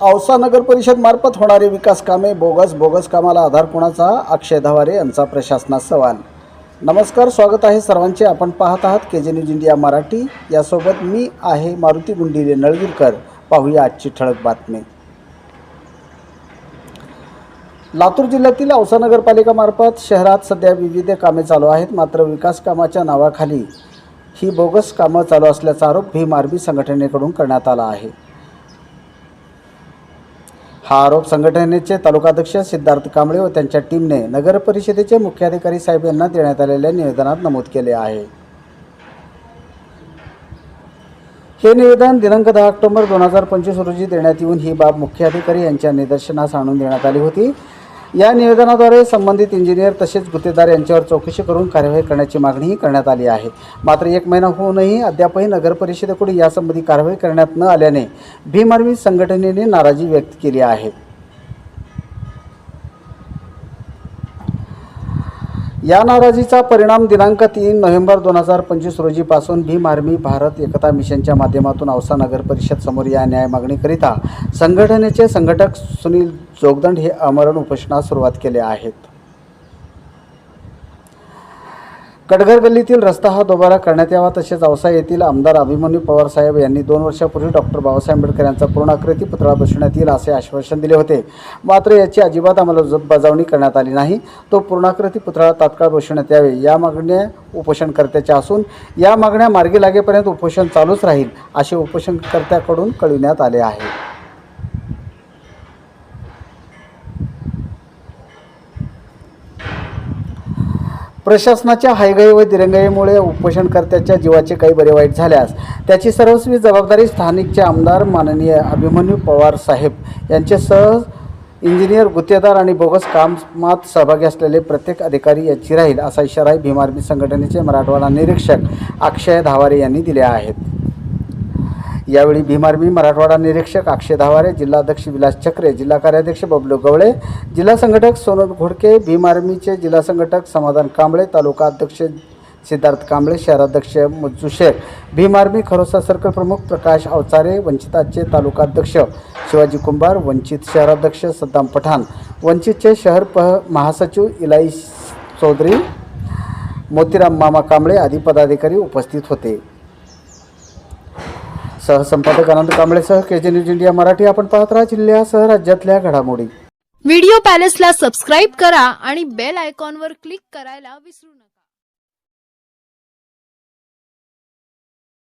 औसा नगर परिषद मार्फत होणारी विकास कामे बोगस बोगस कामाला आधार कोणाचा? अक्षय धवारे यांचा प्रशासनास सवाल. नमस्कार स्वागत आहे सर्वांचे. आपण पाहत आहात के जे न्यूज इंडिया मराठी. यासोबत मी आहे मारुती गुंडीरे नळगीरकर. पाहूया आजची ठळक बातमी. लातूर जिल्ह्यातील औसा नगरपालिकामार्फत शहरात सध्या विविध कामे चालू आहेत. मात्र विकास कामाच्या नावाखाली ही बोगस कामं चालू असल्याचा आरोप भीम आर्मी संघटनेकडून करण्यात आला आहे. हा आरोप संघटनेचे तालुकाध्यक्ष सिद्धार्थ कांबळे व त्यांच्या टीमने नगर परिषदेचे मुख्याधिकारी साहेब यांना देण्यात आलेल्या निवेदनात नमूद केले आहे. हे निवेदन दिनांक दहा ऑक्टोबर दोन हजार पंचवीस रोजी देण्यात येऊन ही बाब मुख्याधिकारी यांच्या निदर्शनास आणून देण्यात आली होती. या निवेदनाद्वारे संबंधित इंजिनियर तसेच गुत्तेदार यांच्यावर चौकशी करून कार्यवाही करण्याची मागणीही करण्यात आली आहे. मात्र एक महिना होऊनही अद्यापही नगरपरिषदेकडून यासंबंधी कारवाई करण्यात न आल्याने भीम आर्मी संघटनेने नाराजी व्यक्त केली आहे. या नाराजीचा परिणाम दिनांक तीन नोव्हेंबर दोन हजार पंचवीस रोजीपासून भीम आर्मी भारत एकता मिशनच्या माध्यमातून औसा नगर परिषद समोर या न्याय मागणीकरिता संघटनेचे संघटक सुनील जोगदंड हे आमरण उपोषणास सुरुवात केले आहेत. कडघर गल्लीतील रस्ता हा दोबारा करण्यात यावा तसेच औसा येथील आमदार अभिमन्यू पवार साहेब यांनी दोन वर्षापूर्वी डॉक्टर बाबासाहेब आंबेडकर यांचा पूर्णाकृती पुतळा बसवण्यात येईल असे आश्वासन दिले होते. मात्र याची अजिबात अंमलबजावणी करण्यात आली नाही. तो पूर्णाकृती पुतळा तात्काळ बसवण्यात यावे. या मागण्या उपोषणकर्त्याच्या असून या मागण्या मार्गी लागेपर्यंत उपोषण चालूच राहील असे उपोषणकर्त्याकडून कळविण्यात आले आहे. प्रशासनाच्या हायगाई व दिरंगाईमुळे उपोषणकर्त्याच्या जीवाचे काही बरे वाईट झाल्यास त्याची सर्वस्वी जबाबदारी स्थानिकचे आमदार माननीय अभिमन्यू पवार साहेब यांच्यासह इंजिनियर गुत्तेदार आणि बोगस कामात सहभागी असलेले प्रत्येक अधिकारी याची राहील असा इशाराही भीमार्मी संघटनेचे मराठवाडा निरीक्षक अक्षय धावारे यांनी दिले आहेत. यावेळी भीम आर्मी मराठवाडा निरीक्षक अक्षय धावारे जिल्हाध्यक्ष विलास चक्रे जिल्हा कार्याध्यक्ष बबलू गवळे जिल्हा संघटक सोनल घोडके भीम आर्मीचे जिल्हा संघटक समाधान कांबळे तालुका अध्यक्ष सिद्धार्थ कांबळे शहराध्यक्ष मुज्जू शेख भीम आर्मी खरोसा सर्कल प्रमुख प्रकाश अवचारे वंचिताचे तालुकाध्यक्ष शिवाजी कुंभार वंचित शहराध्यक्ष सद्दाम पठाण वंचितचे शहर प महासचिव इलाई चौधरी मोतीराम मामा कांबळे आदी पदाधिकारी उपस्थित होते. सहसंपादक आनंद कांबळेसह के जे न्यूज इंडिया मराठी. आपण पाहत राहा जिल्ह्यासह राज्यातल्या घडामोडी. व्हिडिओ पॅलेसला सबस्क्राईब करा आणि बेल आयकॉनवर क्लिक करायला विसरू नका.